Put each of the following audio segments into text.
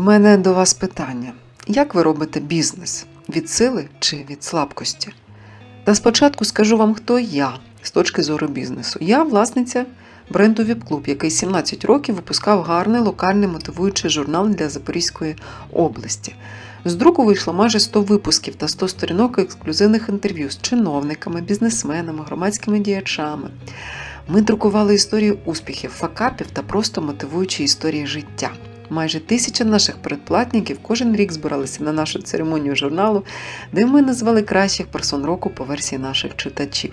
В мене до вас питання: як ви робите бізнес? Від сили чи від слабкості? Та спочатку скажу вам, хто я з точки зору бізнесу. Я власниця бренду Віп-клуб, який 17 років випускав гарний локальний мотивуючий журнал для Запорізької області. З друку вийшло майже 100 випусків та 100 сторінок ексклюзивних інтерв'ю з чиновниками, бізнесменами, громадськими діячами. Ми друкували історії успіхів, факапів та просто мотивуючі історії життя. Майже тисяча наших передплатників кожен рік збиралися на нашу церемонію журналу, де ми назвали кращих персон року по версії наших читачів.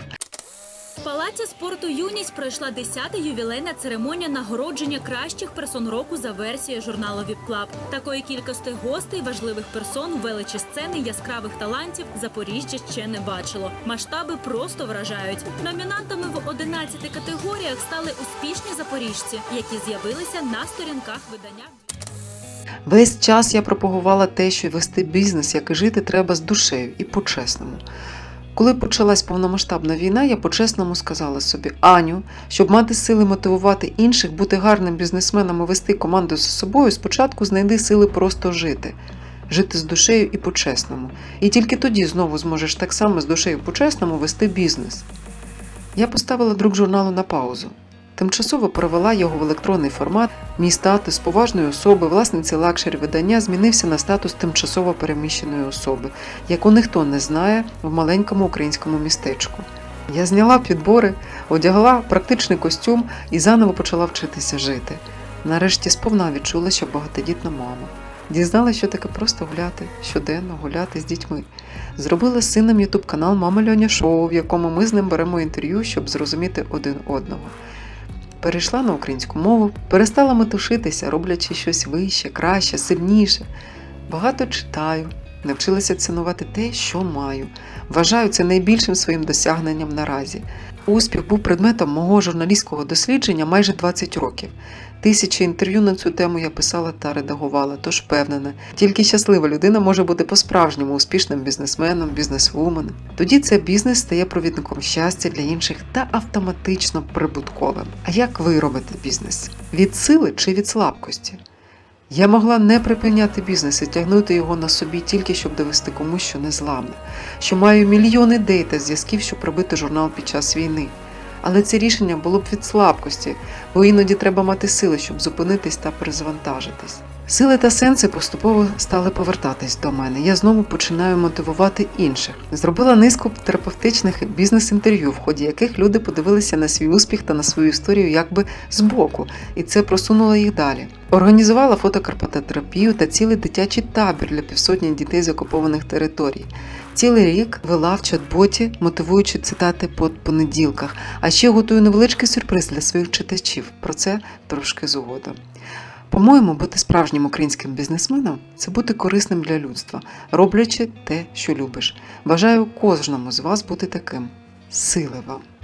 В палаці спорту Юність пройшла 10-та ювілейна церемонія нагородження кращих персон року за версією журналу Віп-Клаб. Такої кількості гостей, важливих персон, величі сцени, яскравих талантів Запоріжжя ще не бачило. Масштаби просто вражають. Номінантами в 11 категоріях стали успішні запоріжці, які з'явилися на сторінках видання. Весь час я пропагувала те, що вести бізнес, як і жити, треба з душею і по-чесному. Коли почалась повномасштабна війна, я по-чесному сказала собі: Аню, щоб мати сили мотивувати інших, бути гарним бізнесменом і вести команду за собою, спочатку знайди сили просто жити. Жити з душею і по-чесному. І тільки тоді знову зможеш так само з душею по-чесному вести бізнес. Я поставила друк журналу на паузу. Тимчасово перевела його в електронний формат. Мій статус поважної особи, власниці лакшері видання змінився на статус тимчасово переміщеної особи, яку ніхто не знає в маленькому українському містечку. Я зняла підбори, одягла практичний костюм і заново почала вчитися жити. Нарешті сповна відчула, що багатодітна мама. Дізналася, що таке просто гуляти, щоденно гуляти з дітьми. Зробила з сином ютуб канал Мама Льоня Шоу, в якому ми з ним беремо інтерв'ю, щоб зрозуміти один одного. Перейшла на українську мову, перестала метушитися, роблячи щось вище, краще, сильніше. Багато читаю, навчилася цінувати те, що маю. Вважаю це найбільшим своїм досягненням наразі. Успіх був предметом мого журналістського дослідження майже 20 років. Тисячі інтерв'ю на цю тему я писала та редагувала, тож впевнена, тільки щаслива людина може бути по-справжньому успішним бізнесменом, бізнесвуменом. Тоді це бізнес стає провідником щастя для інших та автоматично прибутковим. А як ви робите бізнес? Від сили чи від слабкості? Я могла не припиняти бізнес і тягнути його на собі тільки щоб довести комусь, що не зламне, що маю мільйони ідей та зв'язків, щоб робити журнал під час війни. Але це рішення було б від слабкості, бо іноді треба мати сили, щоб зупинитись та перезвантажитись. Сили та сенси поступово стали повертатись до мене. Я знову починаю мотивувати інших. Зробила низку терапевтичних бізнес-інтерв'ю, в ході яких люди подивилися на свій успіх та на свою історію якби збоку, і це просунуло їх далі. Організувала фотокарпатотерапію та цілий дитячий табір для півсотні дітей з окупованих територій. Цілий рік вела в чат-боті, мотивуючи цитати по понеділках, а ще готую невеличкий сюрприз для своїх читачів. Про це трошки згодом. По-моєму, бути справжнім українським бізнесменом це бути корисним для людства, роблячи те, що любиш. Бажаю кожному з вас бути таким. Сили вам!